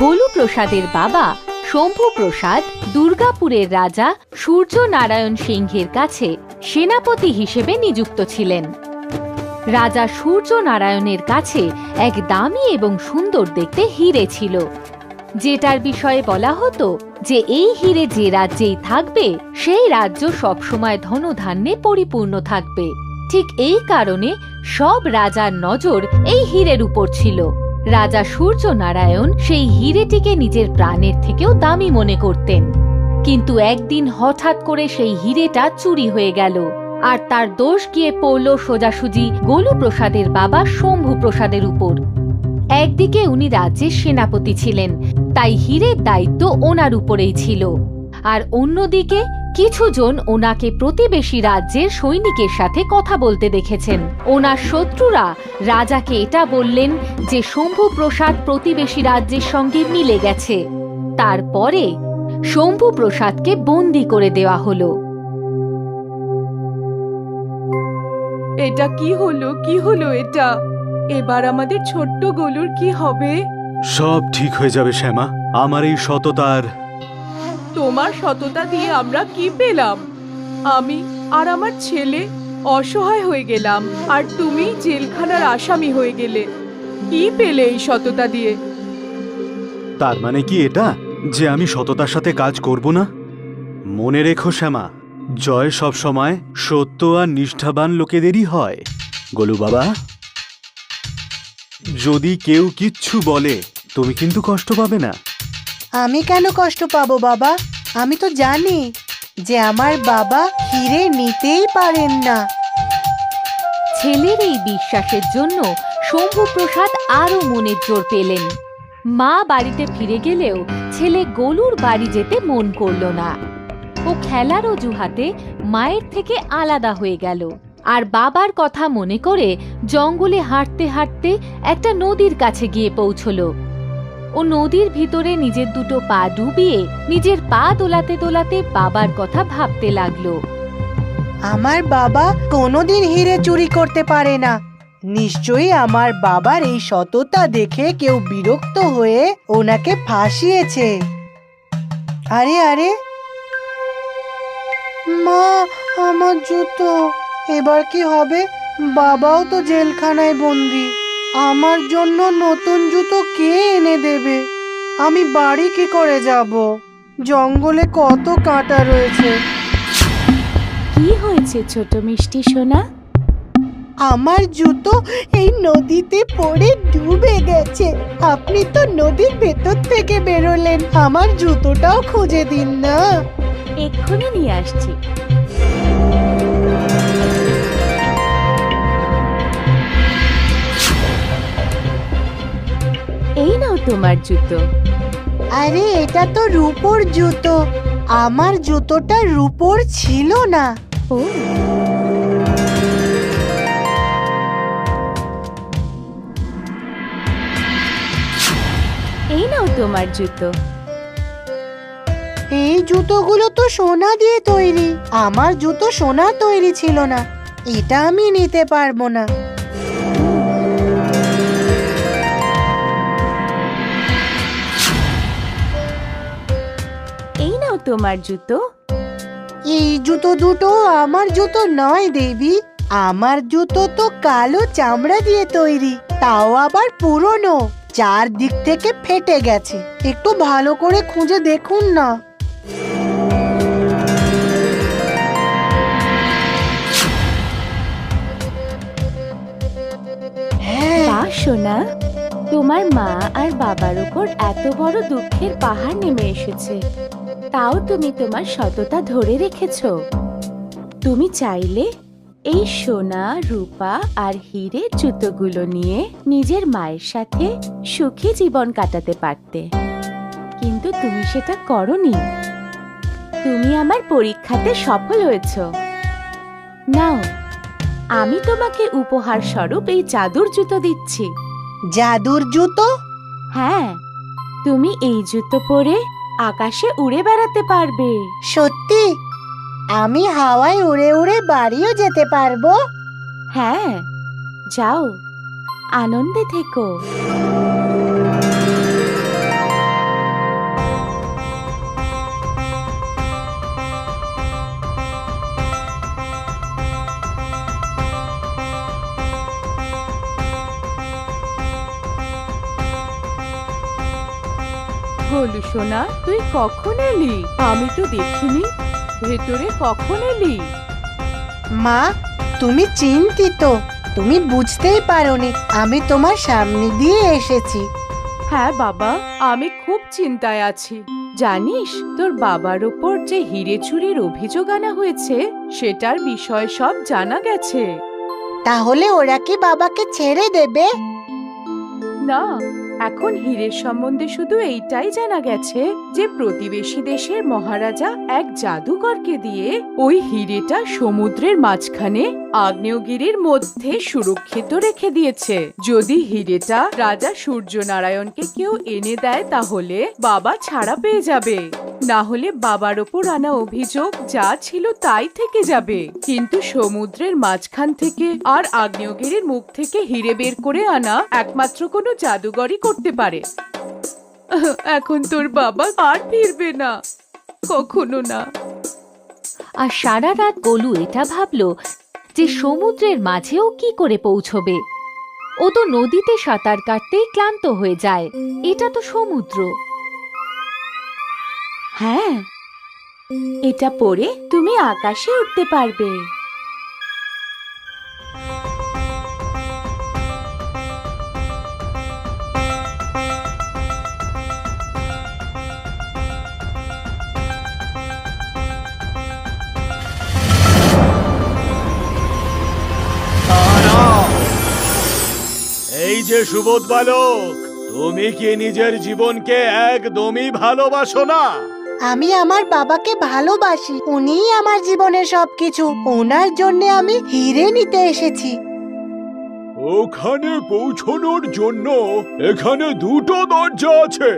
গোলু প্রসাদের বাবা শম্ভু প্রসাদ দুর্গাপুরের রাজা সূর্যনারায়ণ সিংহের কাছে সেনাপতি হিসেবে নিযুক্ত ছিলেন। রাজা সূর্যনারায়ণের কাছে এক দামি এবং সুন্দর দেখতে হিরে ছিল। যেটার বিষয়ে বলা হতো যে এই হিরে যে রাজ্যেই থাকবে, সেই রাজ্য সবসময় ধনধান্যে পরিপূর্ণ থাকবে। ঠিক এই কারণে সব রাজার নজর এই হীরের উপর ছিল। রাজা সূর্যনারায়ণ সেই হিরেটিকে নিজের প্রাণের থেকেও দামি মনে করতেন। কিন্তু একদিন হঠাৎ করে সেই হিরেটা চুরি হয়ে গেল আর তার দোষ গিয়ে পড়ল সোজাসুজি গোলু প্রসাদের বাবা শম্ভু প্রসাদের উপর। একদিকে উনি রাজ্যের সেনাপতি ছিলেন, তাই হীরের দায়িত্ব ওনার উপরেই ছিল। আর অন্যদিকে কিছুজন ওনাকে প্রতিবেশী রাজ্যের সৈনিকের সাথে কথা বলতে দেখেছেন। ওনার শত্রুরা রাজাকে এটা বললেন যে শম্ভু প্রসাদ প্রতিবেশী রাজ্যের সঙ্গে মিলে গেছে। তারপরে শম্ভু প্রসাদকে বন্দি করে দেওয়া হলো। এটা কি হলো? কি হলো এটা? এবার আমাদের ছোট্ট গলুর কি হবে? সব ঠিক হয়ে যাবে শ্যামা। আমার এই সততার তোমার সততা দিয়ে আমরা কি পেলাম? আমি আর আমার ছেলে অসহায় হয়ে গেলাম, আর তুমি জেলখানার আসামি হয়ে গেলে। কি পেলে এই সততা দিয়ে? তার মানে কি এটা, যে আমি সততার সাথে কাজ করব না? মনে রেখো শ্যামা, জয় সব সময় সত্য আর নিষ্ঠাবান লোকেদেরই হয়। গোলু বাবা? যদি কেউ কিচ্ছু বলে, তুমি কিন্তু কষ্ট পাবে না। আমি কেন কষ্ট পাবো, বাবা? আমি তো জানি যে আমার বাবা হিরে নিতেই পারেন না। ছেলের এই বিশ্বাসের জন্য শম্ভু প্রসাদ আরও মনের জোর পেলেন। মা বাড়িতে ফিরে গেলেও ছেলে গোলুর বাড়ি যেতে মন করল না। ও খেলার অজুহাতে মায়ের থেকে আলাদা হয়ে গেল। আর বাবার কথা মনে করে জঙ্গলে হাঁটতে হাঁটতে একটা নদীর কাছে গিয়ে পৌঁছলো। ও নদীর ভিতরে নিজের দুটো পা ডুবিয়ে নিজের পা দোলাতে দোলাতে বাবার কথা ভাবতে লাগল। আমার বাবা কোনোদিন হিরে চুরি করতে পারে না। নিশ্চয়ই আমার বাবার এই সততা দেখে কেউ বিরক্ত হয়ে ওনাকে ফাঁসিয়েছে। আরে আরে। মা, আমার জুতো। এবার কি হবে? বাবাও তো জেলখানায় বন্দি। আমার জন্য নতুন জুতো কে এনে দেবে? আমি বাড়ি কি করে যাব? জঙ্গলে কত কাঁটা রয়েছে? কি হয়েছে ছোট মিষ্টি সোনা? আমার জুতো এই নদীতে পড়ে ডুবে গেছে। আপনি তো নদীর ভেতর থেকে বেরোলেন। আমার জুতোটাও খুঁজে দিন না। এক্ষুনি নিয়ে আসছি। তোমার জুতো। আরে এটা তো রূপোর জুতো। আমার জুতোটা রূপোর ছিল না। ও। এই নাও তোমার জুতো। এই জুতোগুলো তো সোনা দিয়ে তৈরি। আমার জুতো সোনার তৈরি ছিল না। এটা আমি নিতে পারব না। তোমার জুতো? এই জুতো দুটো আমার জুতো নয় দেবী। আমার জুতো তো কালো চামড়া দিয়ে তৈরি তাও আবার পুরনো। চার দিক থেকে ফেটে গেছে একটু ভালো করে খুঁজে দেখুন না। হ্যাঁ। বা সোনা তোমার মা আর বাবার উপর এত বড় দুঃখের পাহাড় নেমে এসেছে। তাও তুমি তোমার সততা ধরে রেখেছ। তুমি চাইলে এই সোনা রূপা আর হীরের জুতোগুলো নিয়ে নিজের মায়ের সাথে সুখী জীবন কাটাতে পারতে। কিন্তু তুমি সেটা করনি। তুমি আমার পরীক্ষাতে সফল হয়েছ। নাও আমি তোমাকে উপহার স্বরূপ এই জাদুর জুতো দিচ্ছি। জাদুর জুতো? হ্যাঁ তুমি এই জুতো পরে আকাশে উড়ে বেড়াতে পারবে। সত্যি? আমি হাওয়ায় উড়ে উড়ে বাড়িও যেতে পারব? হ্যাঁ যাও আনন্দে থেকো। গোলু সোনা তুই কখন এলি? আমি তো দেখিনি। ভেতরে কখন এলি? মা তুমি চিন্তিত। তুমি বুঝতেই পারোনি আমি তোমার সামনে দিয়ে এসেছি। হ্যাঁ বাবা আমি খুব চিন্তায় আছি। জানিস তোর বাবার ওপর যে হিরে চুরির অভিযোগ আনা হয়েছে সেটার বিষয় সব জানা গেছে। তাহলে ওরা কি বাবাকে ছেড়ে দেবে? না এখন হীরের সম্বন্ধে শুধু এইটাই জানা গেছে যে প্রতিবেশী দেশের মহারাজা এক জাদুকরকে দিয়ে ওই হীরেটা সমুদ্রের মাঝখানে আগ্নেয়গিরির মধ্যে সুরক্ষিত রেখে দিয়েছে। যদি হিরেটা রাজা সূর্যনারায়ণকে কেউ এনে দেয়, তাহলে বাবা ছাড়া পেয়ে যাবে। না হলে বাবার ওপর আনা অভিযোগ যা ছিল তাই থেকে যাবে। কিন্তু সমুদ্রের মাঝখান থেকে আর আগ্নেয়গিরির মুখ থেকে হিরে বের করে আনা একমাত্র কোনো জাদুঘরই করতে পারে। এখন তোর বাবা আর ফিরবে না। কখনো না। আর সারা রাত গোলু এটা ভাবল যে সমুদ্রের মাঝেও কি করে পৌঁছবে? ও তো নদীতে সাঁতার কাটতেই ক্লান্ত হয়ে যায়। এটা তো সমুদ্র। হ্যাঁ এটা পরে তুমি আকাশে উঠতে পারবে। যে সুবোধ বালক তুমি কি নিজের জীবনকে একদমই ভালোবাসো না? আমি আমার বাবাকে ভালোবাসি উনিই আমার জীবনের সবকিছু ওনার জন্য আমি হিরে নিতে এসেছি। ওখানে পৌঁছানোর জন্য এখানে দুটো দরজা আছে।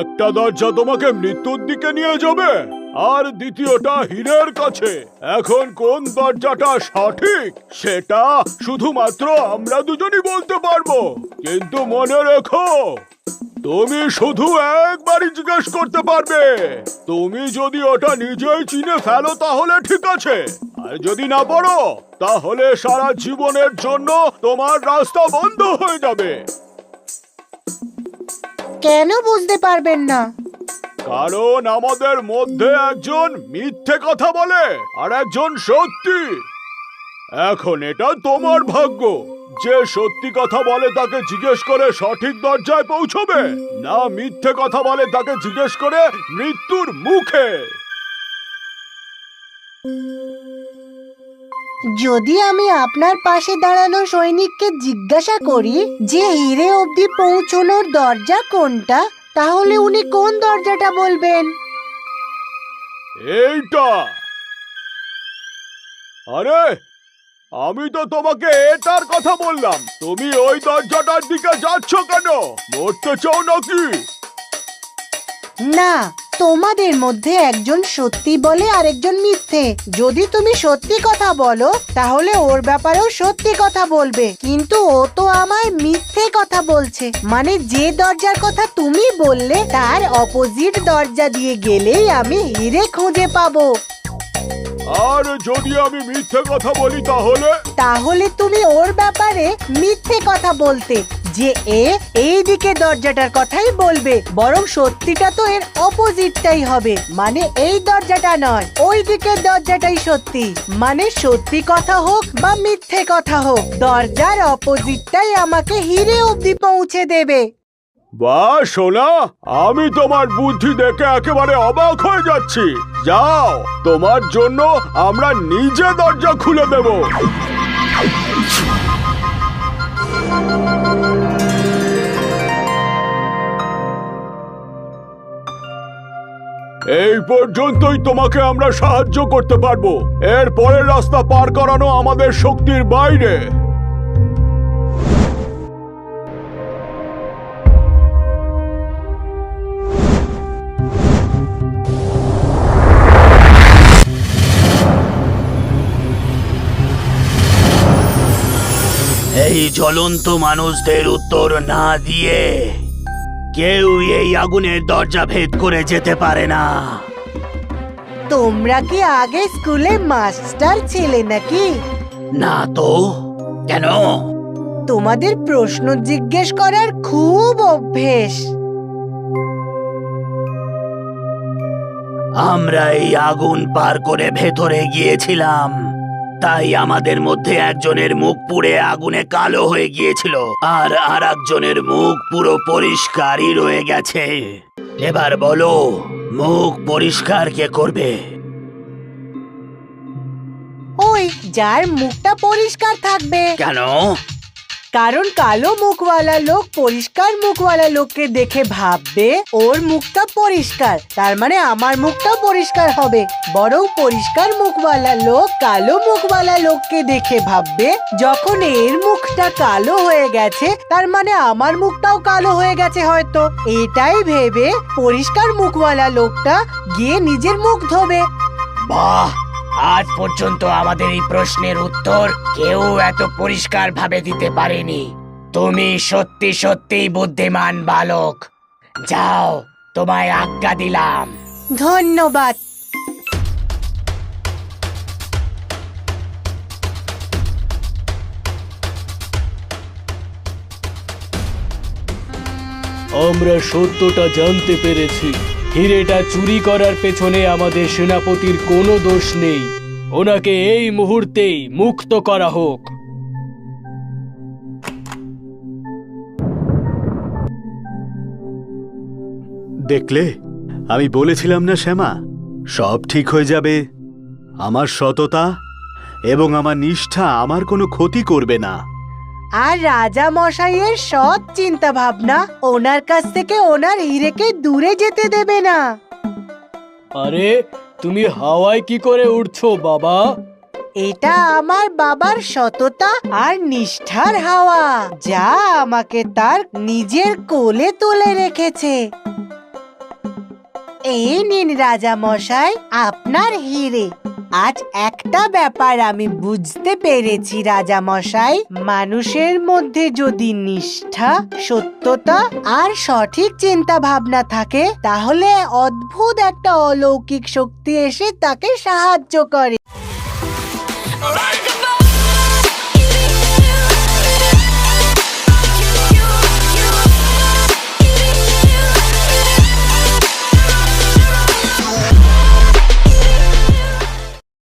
একটা দরজা তোমাকে মৃত্যুর দিকে নিয়ে যাবে আর দ্বিতীয়টা হীরের কাছে। এখন কোন দরজাটা সঠিক, সেটা শুধুমাত্র আমরা দুজনই বলতে পারব। কিন্তু মনে রেখো, তুমি শুধু একবারই জিজ্ঞেস করতে পারবে। তুমি যদি ওটা নিজেই চিনে ফেলো তাহলে ঠিক আছে। আর যদি না পারো, তাহলে সারা জীবনের জন্য তোমার রাস্তা বন্ধ হয়ে যাবে। কেন বুঝতে পারবেন না? কারণ আমাদের মধ্যে একজন মিথ্যে কথা বলে আর একজন সত্যি। এখন এটা তোমার ভাগ্য। যে সত্যি কথা বলে তাকে জিজ্ঞেস করে সঠিক দরজায় পৌঁছবে না মিথ্যে কথা বলে তাকে জিজ্ঞেস করে মৃত্যুর মুখে। যদি আমি আপনার পাশে দাঁড়ানো সৈনিককে জিজ্ঞাসা করি যে হিরে অবধি পৌঁছানোর দরজা কোনটা তাহলে উনি কোন দরজাটা বলবেন? এইটা। আরে আমি তো তোমাকে এটার কথা বললাম। তুমি ওই দরজাটার দিকে যাচ্ছ কেন? মরতে চাও নাকি? না তোমাদের মধ্যে একজন সত্যি বলে আর একজন মিথ্যে। যদি তুমি সত্যি কথা বলো তাহলে ওর ব্যাপারেও সত্যি কথা বলবে। কিন্তু ও তো আমায় মিথ্যে কথা বলছে। মানে যে দরজার কথা তুমি বললে তার অপোজিট দরজা দিয়ে গেলেই আমি হিরে খুঁজে পাবো। আর যদি আমি মিথ্যে কথা বলি তাহলে? তাহলে তুমি ওর ব্যাপারে মিথ্যে কথা বলতে যে এ এই দিকে দরজাটার কথাই বলবে, বরং সত্যিটা তো এর অপোজিটটাই হবে। মানে এই দরজাটা নয় ওই দিকের দরজাটাই সত্যি। মানে সত্যি কথা হোক বা মিথ্যে কথা হোক, দরজার অপোজিটটাই আমাকে হিরে অবধি পৌঁছে দেবে। বা, সোনা, আমি তোমার বুদ্ধি দেখে একেবারে অবাক হয়ে যাচ্ছি। যাও, তোমার জন্য আমরা নিজে দরজা খুলে দেব। এই পর্যন্তই তোমাকে আমরা সাহায্য করতে পারব। এর পরের রাস্তা পার করানো আমাদের শক্তির বাইরে। এই জ্বলন্ত মানুষদের উত্তর না দিয়ে কেউ এই আগুনের দরজা ভেদ করে যেতে পারে না। তোমরা কি আগে স্কুলে মাস্টার ছিলে নাকি? না তো কেন? তোমাদের প্রশ্ন জিজ্ঞেস করার খুব অভ্যেস। আমরা এই আগুন পার করে ভেতরে গিয়েছিলাম। তাই আমাদের মধ্যে একজনের মুখ পুড়ে আগুনে কালো হয়ে গিয়েছিল আর আর একজনের মুখ পুরো পরিষ্কারই রয়ে গেছে। এবার বলো মুখ পরিষ্কার কে করবে? ওই যার মুখটা পরিষ্কার থাকবে। কেন? কারণ কালো মুখওয়ালা লোক পরিষ্কার মুখওয়ালা লোককে দেখে ভাববে, ওর মুখটা পরিষ্কার। তার মানে আমার মুখটা পরিষ্কার হবে। বরং পরিষ্কার মুখওয়ালা লোক কালো মুখওয়ালা লোককে দেখে ভাববে, যখন এর মুখটা কালো হয়ে গেছে, তার মানে আমার মুখটাও কালো হয়ে গেছে হয়তো। এটাই ভেবে পরিষ্কার মুখওয়ালা লোকটা গিয়ে নিজের মুখ ধোবে। বাহ! আজ পর্যন্ত আমাদের এই প্রশ্নের উত্তর কেউ এত পরিষ্কার ভাবে দিতে পারেনি। তুমি সত্যি সত্যি বুদ্ধিমান বালক। যাও তোমায় আজ্ঞা দিলাম। ধন্যবাদ। আমরা সত্যটা জানতে পেরেছি। হিরেটা চুরি করার পেছনে আমাদের সেনাপতির কোনো দোষ নেই। ওনাকে এই মুহূর্তেই মুক্ত করা হোক। দেখলে? আমি বলেছিলাম না, শ্যামা। সব ঠিক হয়ে যাবে। আমার সততা এবং আমার নিষ্ঠা আমার কোনো ক্ষতি করবে না। আর রাজা মশাইয়ের সৎ চিন্তা ভাবনা ওনার কাছ থেকে ওনার হিরেকে দূরে যেতে দেবে না। আরে তুমি হাওয়ায় কি করে উঠছো বাবা? এটা আমার বাবার সততা আর নিষ্ঠার হাওয়া যা আমাকে তার নিজের কোলে তুলে রেখেছে। এই নিন রাজা মশাই আপনার হিরে। আজ একটা ব্যাপার আমি বুঝতে পেরেছি রাজা মশাই মানুষের মধ্যে যদি নিষ্ঠা, সত্যতা আর সঠিক চিন্তা ভাবনা থাকে, তাহলে অদ্ভুত একটা অলৌকিক শক্তি এসে তাকে সাহায্য করে।